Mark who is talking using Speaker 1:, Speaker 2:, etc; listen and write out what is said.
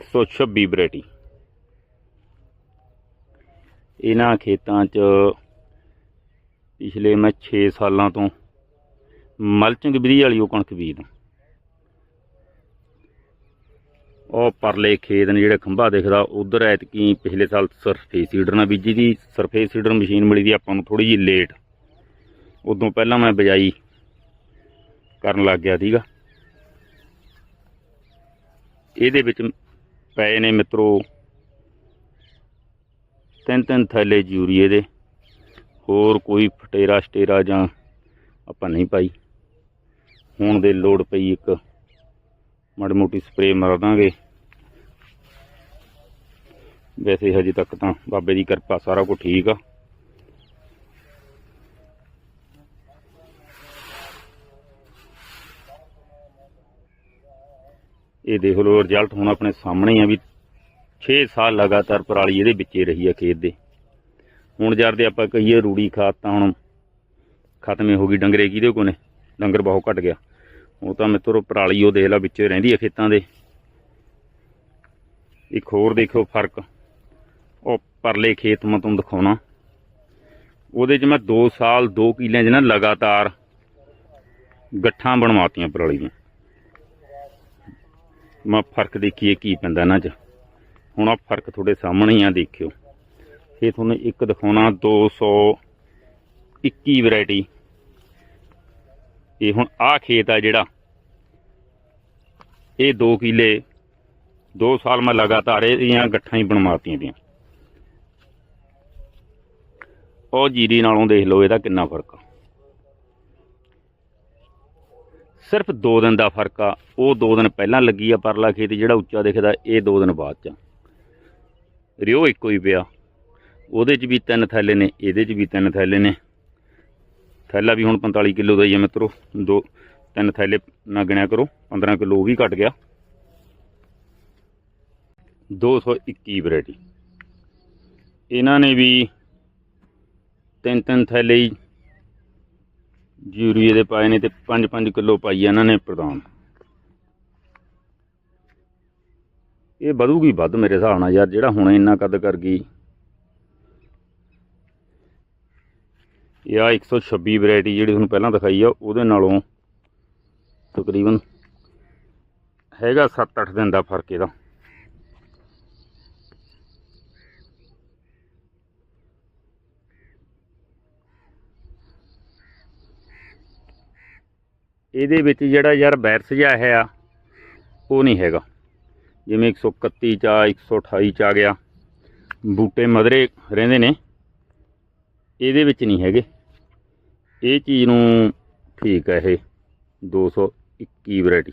Speaker 1: 126 variety ਇਹਨਾਂ ਖੇਤਾਂ 'ਚ ਪਿਛਲੇ ਮੈਂ 6 ਸਾਲਾਂ ਤੋਂ ਮਲਚਿੰਗ ਵਿਧੀ ਵਾਲੀ ਉਹ ਕਣਕ ਬੀਜਦਾ। ਉਹ ਪਰਲੇ ਖੇਤ ਨੇ ਜਿਹੜੇ ਖੰਭਾ ਦਿਖਦਾ, ਉਧਰ ਐਤਕੀ ਪਿਛਲੇ ਸਾਲ ਸਰਫੇਸ ਸੀਡਰ ਨਾਲ ਬੀਜੀ ਦੀ। ਸਰਫੇਸ ਸੀਡਰ ਮਸ਼ੀਨ ਮਿਲੀ ਦੀ, ਆਪਾਂ ਨੂੰ ਥੋੜੀ ਜਿਹੀ ਲੇਟ ਉਦੋਂ ਪਹਿਲਾਂ ਮੈਂ ਬਜਾਈ ਕਰਨ ਲੱਗ ਗਿਆ ਸੀਗਾ। ਇਹਦੇ ਵਿੱਚ ਪਏ ਨੇ ਮਿੱਤਰੋ। ਤਿੰਨ ਤਿੰਨ ਥੈਲੇ ਯੂਰੀਏ ਦੇ। ਹੋਰ ਕੋਈ ਫਟੇਰਾ ਸਟੇਰਾ ਜਾਂ ਆਪਾਂ ਨਹੀਂ ਪਾਈ। ਹੁਣ ਦੇ ਲੋੜ ਪਈ ਇੱਕ ਮਾੜੀ ਮੋਟੀ ਸਪਰੇਅ ਮਾਰ ਦਾਂਗੇ। ਵੈਸੇ ਹਜੇ ਤੱਕ ਤਾਂ ਬਾਬੇ ਦੀ ਕਿਰਪਾ ਸਾਰਾ ਕੁਝ ਠੀਕ ਆ। ਇਹ ਦੇਖ ਲਓ ਰਿਜ਼ਲਟ ਹੁਣ ਆਪਣੇ ਸਾਹਮਣੇ ਆ ਵੀ 6 ਸਾਲ ਲਗਾਤਾਰ ਪਰਾਲੀ ਇਹਦੇ ਵਿੱਚ ਰਹੀ ਆ ਖੇਤ ਦੇ। ਹੁਣ ਜਦ ਦੇ ਆਪਾਂ ਕਹੀਏ ਰੂੜੀ ਖਾਦ ਤਾਂ ਹੁਣ ਖਤਮ ਹੋ ਗਈ ਡੰਗਰੇ, ਕਿਹਦੇ ਕੋਨੇ ਡੰਗਰ ਬਹੁਤ ਘਟ ਗਿਆ। ਉਹ ਤਾਂ ਮਿੱਤਰੋ, ਪਰਾਲੀ ਉਹ ਦੇਖ ਲਾ ਵਿੱਚ ਰਹਿੰਦੀ ਆ ਖੇਤਾਂ ਦੇ। ਇੱਕ ਹੋਰ ਦੇਖੋ ਫ਼ਰਕ। ਉਹ ਪਰਲੇ ਖੇਤ ਮੈਂ ਤੁਹਾਨੂੰ ਦਿਖਾਉਣਾ। ਉਹਦੇ 'ਚ ਮੈਂ 2 ਸਾਲ 2 ਕਿੱਲਿਆਂ 'ਚ ਨਾ ਲਗਾਤਾਰ ਗੱਠਾਂ ਬਣਵਾਤੀਆਂ ਪਰਾਲੀ ਦੀਆਂ। ਮੈਂ ਫ਼ਰਕ ਦੇਖੀਏ ਕੀ ਪੈਂਦਾ ਇਹਨਾਂ 'ਚ। ਹੁਣ ਆ ਫ਼ਰਕ ਤੁਹਾਡੇ ਸਾਹਮਣੇ ਹੀ ਆ, ਦੇਖਿਓ। ਇਹ ਤੁਹਾਨੂੰ ਇੱਕ ਦਿਖਾਉਣਾ 221 ਵੈਰਾਈਟੀ। ਇਹ ਹੁਣ ਆ ਖੇਤ ਆ ਜਿਹੜਾ। ਇਹ 2 ਕਿੱਲੇ 2 ਸਾਲ ਮੈਂ ਲਗਾਤਾਰ ਇਹਦੀਆਂ ਗੱਠਾਂ ਹੀ ਬਣਵਾਤੀਆਂ ਦੀਆਂ। ਉਹ ਜੀਰੀ ਨਾਲੋਂ ਦੇਖ ਲਓ ਇਹਦਾ ਕਿੰਨਾ ਫ਼ਰਕ ਆ। ਸਿਰਫ 2 ਦਿਨ ਦਾ ਫ਼ਰਕ ਆ, ਉਹ 2 ਦਿਨ ਪਹਿਲਾਂ ਲੱਗੀ ਆ ਪਰਲਾ ਖੇਤ ਜਿਹੜਾ ਉੱਚਾ ਦਿਖਦਾ, ਇਹ 2 ਦਿਨ ਬਾਅਦ ਚ ਆ। ਰਿਓ ਇੱਕੋ ਹੀ ਪਿਆ। ਉਹਦੇ ਚ ਵੀ ਤਿੰਨ ਥੈਲੇ ਨੇ, ਇਹਦੇ ਚ ਵੀ ਤਿੰਨ ਥੈਲੇ ਨੇ। ਥੈਲਾ ਵੀ ਹੁਣ 45 ਕਿਲੋ ਦਾ ਹੀ ਹੈ ਮਿੱਤਰੋ। ਦੋ, ਤਿੰਨ ਥੈਲੇ ਨਾ ਗਿਣਿਆ ਕਰੋ 15 ਕਿਲੋ ਉਹ ਵੀ ਘਟ ਗਿਆ। 221 ਵੈਰਾਈਟੀ। ਇਹਨਾਂ ਨੇ ਵੀ ਤਿੰਨ ਤਿੰਨ ਥੈਲੇ ਹੀ ਯੂਰੀਏ ਦੇ ਪਾਏ ਨੇ ਤੇ 5-5 ਕਿਲੋ ਪਾਈ ਆ ਇਹਨਾਂ ਨੇ ਪ੍ਰਦਾਨ ਇਹ ਵਧੂਗੀ ਵੱਧ ਮੇਰੇ ਹਿਸਾਬ ਨਾਲ ਯਾਰ, ਜਿਹੜਾ ਹੁਣ ਇੰਨਾ ਕੱਦ ਕਰ ਗਈ। ਇਹ ਆ 126 ਵੈਰਾਈਟੀ ਜਿਹੜੀ ਤੁਹਾਨੂੰ ਪਹਿਲਾਂ ਦਿਖਾਈ ਆ, ਉਹਦੇ ਨਾਲੋਂ ਤਕਰੀਬਨ ਹੈਗਾ 7-8 ਦਿਨ ਦਾ ਫ਼ਰਕ ਇਹਦਾ। ਇਹਦੇ ਵਿੱਚ ਜਿਹੜਾ ਯਾਰ ਵਾਇਰਸ ਜਿਹਾ ਹੈ ਆ, ਉਹ ਨਹੀਂ ਹੈਗਾ। ਜਿਵੇਂ 131 ਚ ਆ 128 ਚ ਆ ਗਿਆ। ਬੂਟੇ ਮਧਰੇ ਰਹਿੰਦੇ ਨੇ। ਇਹਦੇ ਵਿੱਚ ਨਹੀਂ ਹੈਗੇ। ਇਹ ਚੀਜ਼ ਨੂੰ ਠੀਕ ਹੈ ਇਹ। 221 ਵੈਰਾਈਟੀ।